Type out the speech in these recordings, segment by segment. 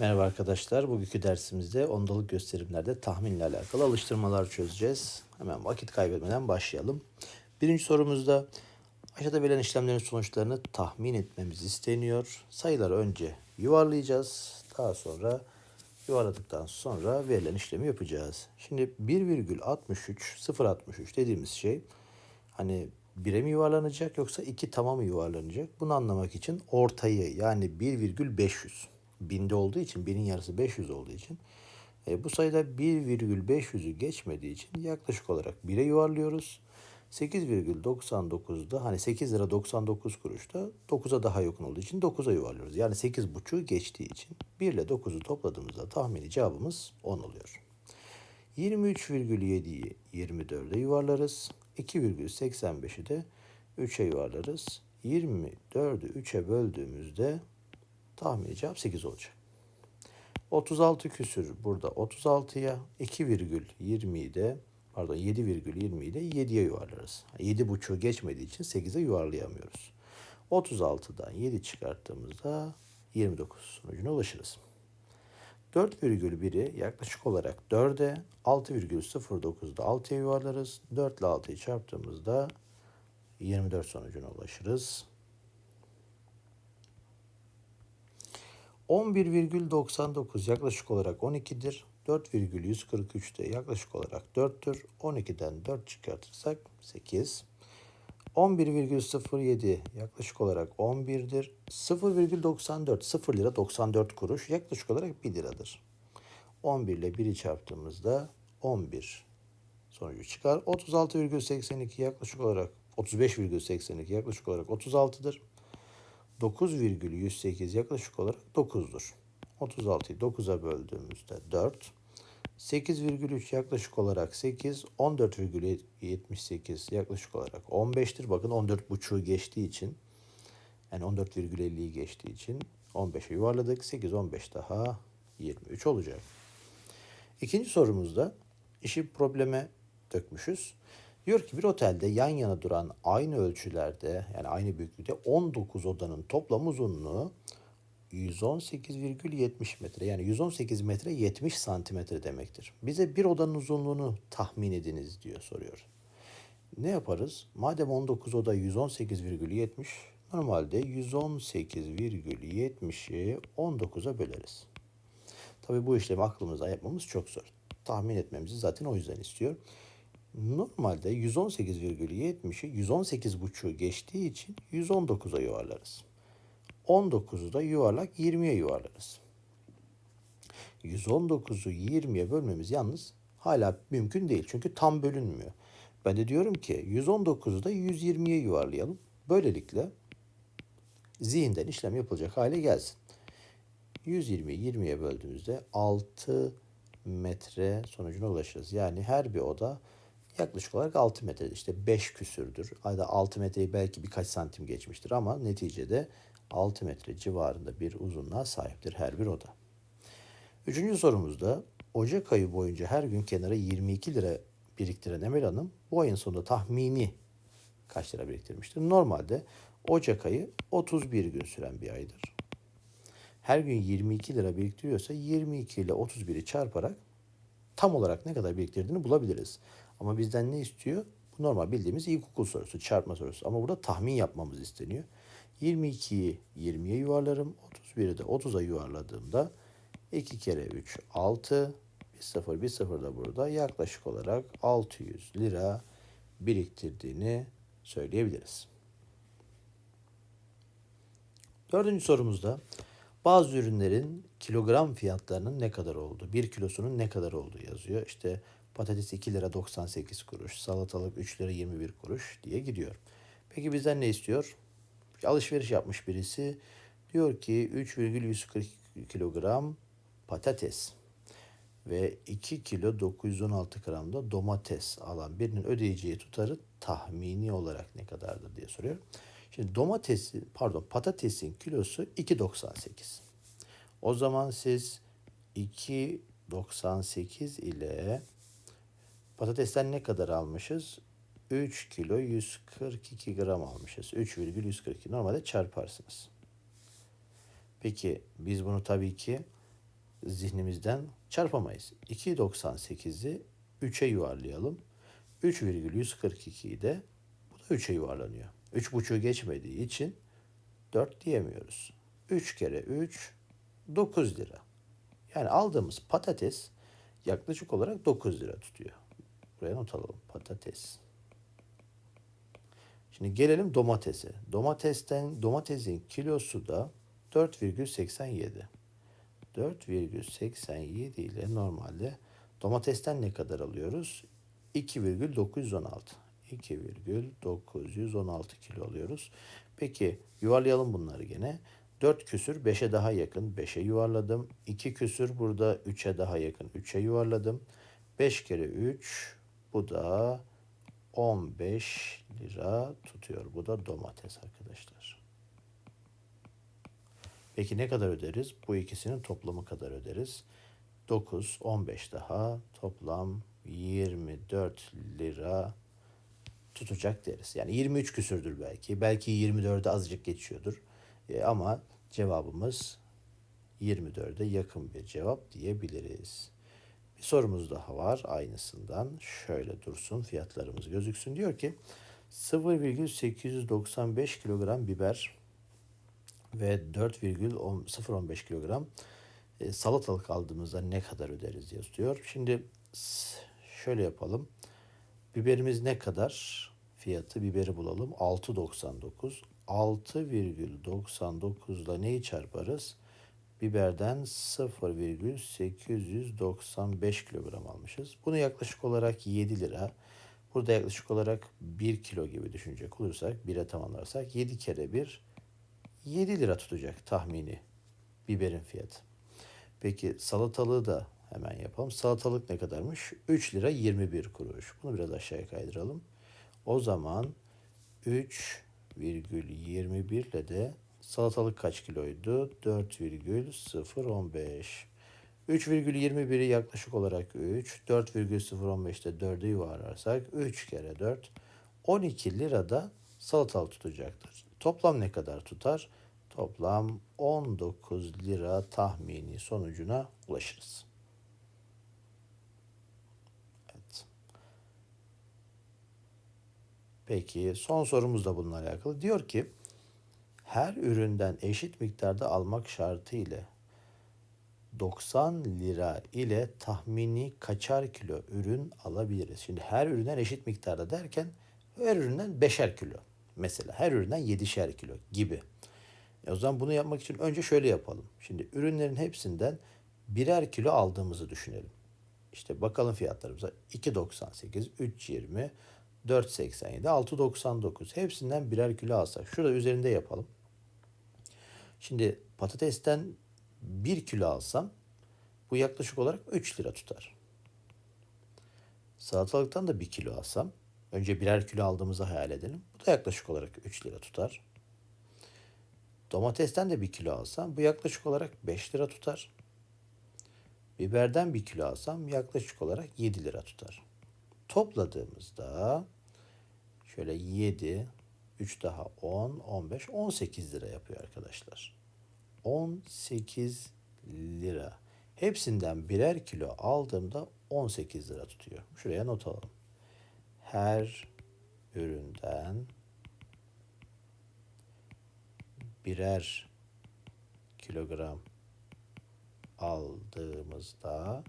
Merhaba arkadaşlar. Bugünkü dersimizde ondalık gösterimlerde tahminle alakalı alıştırmalar çözeceğiz. Hemen vakit kaybetmeden başlayalım. Birinci sorumuzda aşağıda verilen işlemlerin sonuçlarını tahmin etmemiz isteniyor. Sayıları önce yuvarlayacağız. Daha sonra yuvarladıktan sonra verilen işlemi yapacağız. Şimdi 1,63 0,63 dediğimiz şey hani bire mi yuvarlanacak yoksa iki tama mı yuvarlanacak? Bunu anlamak için ortayı yani 1,500 binde olduğu için binin yarısı 500 olduğu için e, bu sayıda 1,500'ü geçmediği için yaklaşık olarak 1'e yuvarlıyoruz. 8,99'da hani 8 lira 99 kuruşta 9'a daha yakın olduğu için 9'a yuvarlıyoruz. Yani 8,5'u geçtiği için 1 ile 9'u topladığımızda tahmini cevabımız 10 oluyor. 23,7'yi 24'e yuvarlarız. 2,85'i de 3'e yuvarlarız. 24'ü 3'e böldüğümüzde tahmini cevap 8 olacak. 36 küsür burada 36'ya 2,20'yi de pardon 7,20'yi de 7'ye yuvarlarız. 7,5'u geçmediği için 8'e yuvarlayamıyoruz. 36'dan 7 çıkarttığımızda 29 sonucuna ulaşırız. 4,1'i yaklaşık olarak 4'e 6,09'da 6'ya yuvarlarız. 4 ile 6'yı çarptığımızda 24 sonucuna ulaşırız. 11,99 yaklaşık olarak 12'dir. 4,143 de yaklaşık olarak 4'tür. 12'den 4 çıkartırsak 8. 11,07 yaklaşık olarak 11'dir. 0,94 0 lira 94 kuruş yaklaşık olarak 1 liradır. 11 ile 1'i çarptığımızda 11 sonucu çıkar. 36,82 yaklaşık olarak 35,82 yaklaşık olarak 36'dır. 9,108 yaklaşık olarak 9'dur. 36'yı 9'a böldüğümüzde 4. 8,3 yaklaşık olarak 8. 14,78 yaklaşık olarak 15'tir. Bakın 14,5'u geçtiği için yani 14,50'yi geçtiği için 15'e yuvarladık. 8, 15 daha 23 olacak. İkinci sorumuzda işi probleme dökmüşüz. Diyor ki bir otelde yan yana duran aynı ölçülerde yani aynı büyüklükte 19 odanın toplam uzunluğu 118,70 metre yani 118 metre 70 santimetre demektir. Bize bir odanın uzunluğunu tahmin ediniz diyor soruyor. Ne yaparız? Madem 19 oda 118,70 normalde 118,70'i 19'a böleriz. Tabii bu işlemi aklımızda yapmamız çok zor. Tahmin etmemizi zaten o yüzden istiyor. Normalde 118,70'i 118,5'u geçtiği için 119'a yuvarlarız. 19'u da yuvarlak 20'ye yuvarlarız. 119'u 20'ye bölmemiz yalnız hala mümkün değil. Çünkü tam bölünmüyor. Ben de diyorum ki 119'u da 120'ye yuvarlayalım. Böylelikle zihinden işlem yapılacak hale gelsin. 120'yi 20'ye böldüğümüzde 6 metre sonucuna ulaşırız. Yani her bir oda yaklaşık olarak 6 metre işte 5 küsürdür. Ayda 6 metreyi belki birkaç santim geçmiştir ama neticede 6 metre civarında bir uzunluğa sahiptir her bir oda. Üçüncü sorumuzda Ocak ayı boyunca her gün kenara 22 lira biriktiren Emel Hanım bu ayın sonunda tahmini kaç lira biriktirmiştir? Normalde Ocak ayı 31 gün süren bir aydır. Her gün 22 lira biriktiriyorsa 22 ile 31'i çarparak tam olarak ne kadar biriktirdiğini bulabiliriz. Ama bizden ne istiyor? Bu normal bildiğimiz ilkokul sorusu, çarpma sorusu. Ama burada tahmin yapmamız isteniyor. 22'yi 20'ye yuvarlarım. 31'i de 30'a yuvarladığımda 2 kere 3 6 bir sıfır bir sıfır da burada yaklaşık olarak 600 lira biriktirdiğini söyleyebiliriz. Dördüncü sorumuzda bazı ürünlerin kilogram fiyatlarının ne kadar olduğu, bir kilosunun ne kadar olduğu yazıyor. İşte patates 2 lira 98 kuruş, salatalık 3 lira 21 kuruş diye gidiyor. Peki bizden ne istiyor? Alışveriş yapmış birisi. Diyor ki 3,140 kilogram patates ve 2 kilo 916 gram da domates alan birinin ödeyeceği tutarı tahmini olarak ne kadardır diye soruyor. Şimdi domatesi pardon patatesin kilosu 2.98. O zaman siz 2.98 ile patatesten ne kadar almışız? 3 kilo 142 gram almışız. 3,142 normalde çarparsınız. Peki biz bunu tabii ki zihnimizden çarpamayız. 2.98'i 3'e yuvarlayalım. 3,142'yi de bu da 3'e yuvarlanıyor. 3.5'u geçmediği için 4 diyemiyoruz. 3 kere 3 9 lira. Yani aldığımız patates yaklaşık olarak 9 lira tutuyor. Buraya not alalım. Patates. Şimdi gelelim domatese. Domatesten domatesin kilosu da 4,87. 4,87 ile normalde domatesten ne kadar alıyoruz? 2,916. 2,916 kilo alıyoruz. Peki yuvarlayalım bunları gene. 4 küsür 5'e daha yakın 5'e yuvarladım. 2 küsür burada 3'e daha yakın 3'e yuvarladım. 5 kere 3 bu da 15 lira tutuyor. Bu da domates arkadaşlar. Peki ne kadar öderiz? Bu ikisinin toplamı kadar öderiz. 9, 15 daha toplam 24 lira tutacak deriz. Yani 23 küsürdür belki. Belki 24'e azıcık geçiyordur. E, ama cevabımız 24'e yakın bir cevap diyebiliriz. Bir sorumuz daha var aynısından. Şöyle dursun fiyatlarımız gözüksün. Diyor ki 0,895 kilogram biber ve 4,015 kilogram e, salatalık aldığımızda ne kadar öderiz diye diyor. Şimdi şöyle yapalım. Biberimiz ne kadar? Fiyatı biberi bulalım. 6.99. 6,99 ile neyi çarparız? Biberden 0,895 kilogram almışız. Bunu yaklaşık olarak 7 lira. Burada yaklaşık olarak 1 kilo gibi düşünecek olursak, 1'e tamamlarsak 7 kere 1 7 lira tutacak tahmini biberin fiyatı. Peki salatalığı da hemen yapalım. Salatalık ne kadarmış? 3 lira 21 kuruş. Bunu biraz aşağıya kaydıralım. O zaman 3,21 ile de salatalık kaç kiloydu? 4,015. 3,21'i yaklaşık olarak 3. 4,015'te 4'e yuvarlarsak 3 kere 4. 12 lirada salatalık tutacaktır. Toplam ne kadar tutar? Toplam 19 lira tahmini sonucuna ulaşırız. Evet. Peki son sorumuz da bununla alakalı. Diyor ki her üründen eşit miktarda almak şartı ile 90 lira ile tahmini kaçar kilo ürün alabiliriz? Şimdi her üründen eşit miktarda derken her üründen beşer kilo. Mesela her üründen yedişer kilo gibi. E o zaman bunu yapmak için önce şöyle yapalım. Şimdi ürünlerin hepsinden birer kilo aldığımızı düşünelim. İşte bakalım fiyatlarımıza 2.98, 3.20, 4.87, 6.99 hepsinden birer kilo alsak. Şurada üzerinde yapalım. Şimdi patatesten 1 kilo alsam bu yaklaşık olarak 3 lira tutar. Salatalıktan da 1 kilo alsam önce birer kilo aldığımızı hayal edelim. Bu da yaklaşık olarak 3 lira tutar. Domatesten de 1 kilo alsam bu yaklaşık olarak 5 lira tutar. Biberden 1 kilo alsam yaklaşık olarak 7 lira tutar. Topladığımızda şöyle 7, 3 daha 10, 15, 18 lira yapıyor arkadaşlar. 18 lira. Hepsinden birer kilo aldığımda 18 lira tutuyor. Şuraya not alalım. Her üründen birer kilogram aldığımızda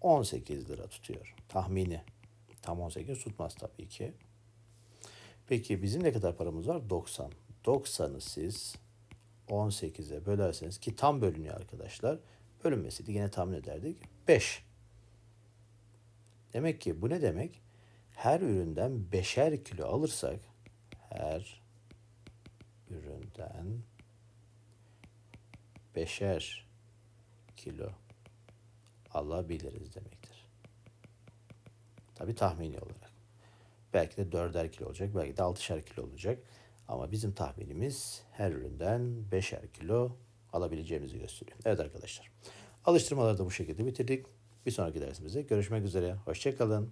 18 lira tutuyor. Tahmini. Tam 18 tutmaz tabii ki. Peki bizim ne kadar paramız var? 90. 90'ı siz 18'e bölerseniz ki tam bölünüyor arkadaşlar. Bölünmeseydi yine tahmin ederdik. 5. Demek ki bu ne demek? Her üründen beşer kilo alırsak her üründen beşer kilo alabiliriz demektir. Tabi tahmini olarak. Belki de dörder kilo olacak, belki de altışar kilo olacak. Ama bizim tahminimiz her üründen beşer kilo alabileceğimizi gösteriyor. Evet arkadaşlar. Alıştırmaları da bu şekilde bitirdik. Bir sonraki dersimizde görüşmek üzere. Hoşçakalın.